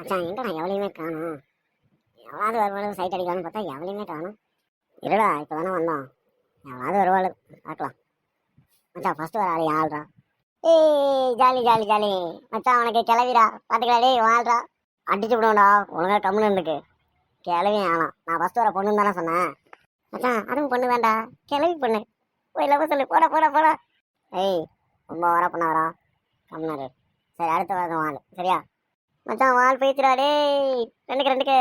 அச்சான் எங்கடா எவ்வளையுமே காணும்? எவ்வளவு வருவாளுக்கு சைட் அடிக்கலாம்னு பார்த்தா எவ்வளையுமே காணும். இருடா இப்போ தானே வந்தோம் எவ்வளவு வருவாளு பார்க்கலாம். மச்சான் ஃபர்ஸ்ட் வர ஆள் ஆள்றா ஏய் ஜாலி ஜாலி ஜாலி. மச்சான் உனக்கு கிளவிடா. பார்த்துக்கலாம் டேய் வாழ்றா அடிச்சு விடுவோம்டா. ஒழுங்கா கம்முன்னு இருந்துக்கு. கிளவி ஆனாம் நான் ஃபர்ஸ்ட் வர பொண்ணுன்னு தானே சொன்னேன். மச்சான் அதுவும் பொண்ணு வேண்டா கிளவி பொண்ணு. போய் லவ் சொல்லு. போட போட போட. ஏய் ரொம்ப வர பண்ண வரா கம்னாரு சரி அடுத்த வாரம் வாள் சரியா? மச்சான் வால் போயிடுச்சுடா டேய். ரெண்டுக்கு ரெண்டுக்கு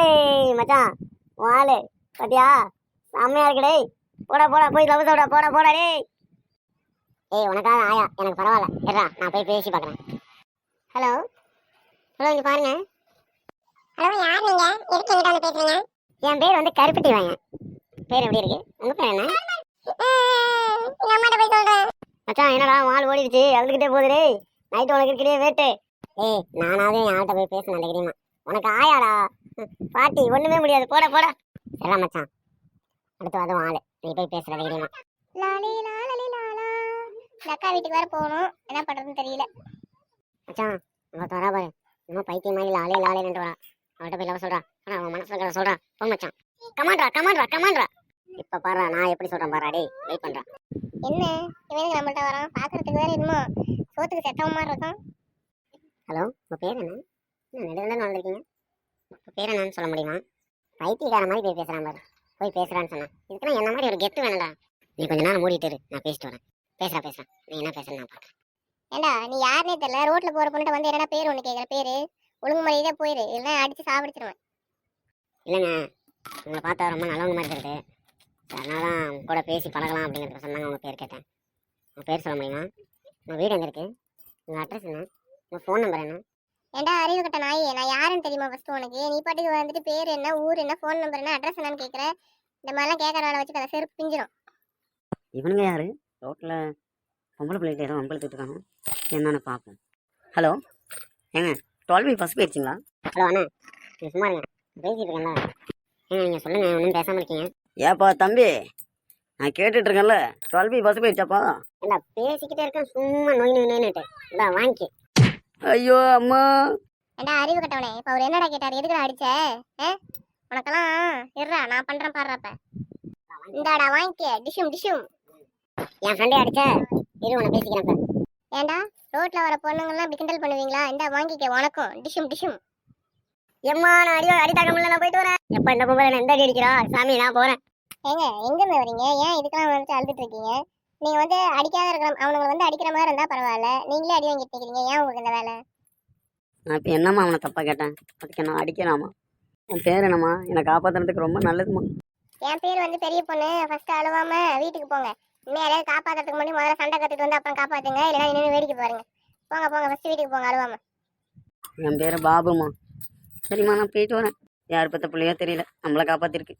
ஏய் மச்சான் வால் பாத்தியா? செம்மையா இருக்கு டேய். போடா போடா போய் லவ் சொல்றா போடா போடா டேய். ஏய் உனக்காக ஆயா? எனக்கு பரவாயில்ல. ஏறா நான் போய் பேசி பார்க்குறேன் ஹலோ? ஹலோ இங்க பாருங்க. ஹலோ யார் நீங்க? எதுக்கு எங்கிட்ட வந்து பேசுறீங்க? என் பேர் வந்து கருப்பட்டி வாங்க பேர் எப்படி இருக்கு? உங்க பேர் என்ன? ம், எங்க அம்மாட்ட போய் சொல்றேன். மச்சான் என்னடா வால் ஓடிடுச்சு. அழுதுகிட்டே போகுது டேய். நைட்டு உனக்கு இருக்கிறே வேட்டு ஏய் நானாவது என் ஆள்கிட்ட போய் பேச நினைக்கிறீமா உனக்கு ஆயாடா? பாட்டி ஒண்ணுமே முடியாது. போட போட. எல்லாம் மச்சான். அடுத்து வந்து ஆளு. நீ போய் பேசுற நினைக்கிறீமா லாலி லாலி லாலா. அக்கா வீட்டுக்கு வேற போகணும். என்ன பண்றதுன்னு தெரியல. மச்சான் அவன் வரா பாரு. இன்னும் பைத்தியம் மாதிரி லாலே லாலே நின்று வரா. அவன்கிட்ட போய் லவ சொல்றா. ஆனா அவன் மனசுல இருக்கிறத சொல்றா. போ மச்சான். கமாண்ட்ரா கமாண்ட்ரா கமாண்ட்ரா இப்ப பாரு நான் எப்படி சொல்றேன் பாரா டேய் வெயிட் பண்றேன் என்ன? இவனுக்கு நம்மள்ட்ட வரான்? பாக்குறதுக்கு வேற என்னமோ? சோத்துக்கு செத்தவ மாதிரி இருக்கான். ஹலோ உங்க பேர் என்ன? நெடுந்து வந்திருக்கீங்க உங்க பேர் என்னன்னு சொல்ல முடியுமா? பைத்தியக்கார மாதிரி போய் பேசுறான் பாரு. போய் பேசுறான்னு சொன்னேன். இதுக்கெல்லாம் என்ன மாதிரி ஒரு கெத்து வேணும்டா? நீ கொஞ்ச நேரம் மூடிட்டு இரு. நான் பேசிட்டு வரேன். பேசுறா பேசுறேன் நீ என்ன பேசுற நான் பார்க்கறேன் ஏண்டா நீ யாருனே தெரியல. ரோட்ல போற பொண்ணுட்ட வந்து என்னடா பேர் ஒண்ணு கேக்குற? பேரு? ஒழுங்கு மரியாதையா போயிரு. இல்லைன்னா அடிச்சு சாப்பிடுச்சிருவேன் இல்லைங்க. உங்களை பார்த்தா ரொம்ப நல்லவங்க மாதிரி இருக்குது அதனால தான் உங்க கூட பேசி பழகலாம் அப்படிங்கிறதுக்கு சொன்னாங்க உங்கள் பேர் கேட்டேன். உங்கள் பேர் சொல்ல முடியுமா? உங்கள் வீடு எங்கே இருக்குது உங்கள் அட்ரஸ் என்ன? உங்கள் ஃபோன் நம்பர் என்ன? ஏண்டா அறிவு கட்ட நாயே? நான் யாருன்னு தெரியுமா ஃபர்ஸ்ட் உனக்கு? நீ பாட்டுக்கு வந்துட்டு பேர் என்ன ஊர் என்ன ஃபோன் நம்பர் என்ன அட்ரஸ் என்னன்னு கேக்குற? இந்த மாதிரிலாம் கேட்கற வேலை வச்சு அதை செருப்பு பிஞ்சிரும். இவனுங்க யாரு? ரோட்டில் பொம்பளை பிள்ளைகிட்ட ஏதோ வம்பளத்துட்டு இருக்காங்க என்னன்னு பார்ப்போம். ஹலோ ஏங்க டுவெல் பி ஃபஸ்ட் போயிடுச்சிங்களா? ஹலோ அண்ணா நீ சும்மா இருங்க. பேசிட்டு இருக்கேன்ல. ஏங்க நீங்கள் சொல்லுங்கள் ஒன்றும் பேசாமல் இருக்கீங்க. ஏப்பா தம்பி நான் கேட்டுட்டு இருக்கேன்ல. டுவெல் பி ஃபஸ்ட் போயிடுச்சாப்பா ஏண்டா பேசிக்கிட்டே இருக்கேன் சும்மா நோய் நோய் நோயின்னுட்டு. இந்தா வாங்கி ஐயோ அம்மா. ஏண்டா அறிவு கட்டவனே இப்ப அவர் என்னடா கேட்டாரு? எதுக்குடா அடிச்ச? ஆ? உனக்கெல்லாம் இருடா நான் பண்றேன் பாடுறப்ப இந்தாடா வாங்கிக்க. டிஷும் டிஷும் என் ஃப்ரெண்டே அடிச்ச. இரு உன்னை பேசிக்கிறேன் இப்ப. ஏண்டா ரோட்ல வர பொண்ணுங்கெல்லாம் இப்படி கிண்டல் பண்ணுவீங்களா? இந்தா வாங்கிக்க உனக்கும். டிஷும் டிஷும் எம்மா நான் அடி அடி தாக்க முடியல நான் போயிட்டு வரேன். எப்போ இந்த பொம்பளை என்ன எந்த அடி அடிக்கிறா? சாமி நான் போகிறேன் ஏங்க எங்க இருந்து வரீங்க? ஏன் இதுக்கெல்லாம் வந்துட்டு அழுதுட்டு இருக்கீங்க? நீங்க வந்து அடிக்காத இருக்கலாம் அவனுங்களை வந்து அடிக்கிற மாதிரி இருந்தா பரவாயில்ல. நீங்களே அடி வாங்கிட்டு இருக்கீங்க. ஏன் உங்களுக்கு இந்த வேலை? நான் இப்போ என்னம்மா அவனை தப்பாக கேட்டேன்? அதுக்கு என்ன அடிக்கிறாமா உன் பேர் என்னம்மா? என்னை காப்பாற்றுறதுக்கு ரொம்ப நல்லதும்மா. என் பேர் வந்து பெரிய பொண்ணு. ஃபர்ஸ்ட் அழுவாம வீட்டுக்கு போங்க. இன்னும் யாரையாவது காப்பாத்துறதுக்கு முன்னாடி முதல்ல சண்டை கத்துட்டு வந்து அப்புறம் காப்பாத்துங்க. இல்லைன்னா இன்னும் வேடிக்கை பாருங்க. போங்க போங்க. ஃபர்ஸ்ட் வீட்டுக்கு போங்க அழுவாம. என் பேர் பாபுமா சரிம்மா நான் போயிட்டு வரேன். யார் பத்த பிள்ளையோ தெரியல. நம்மளை காப்பாற்றிருக்கு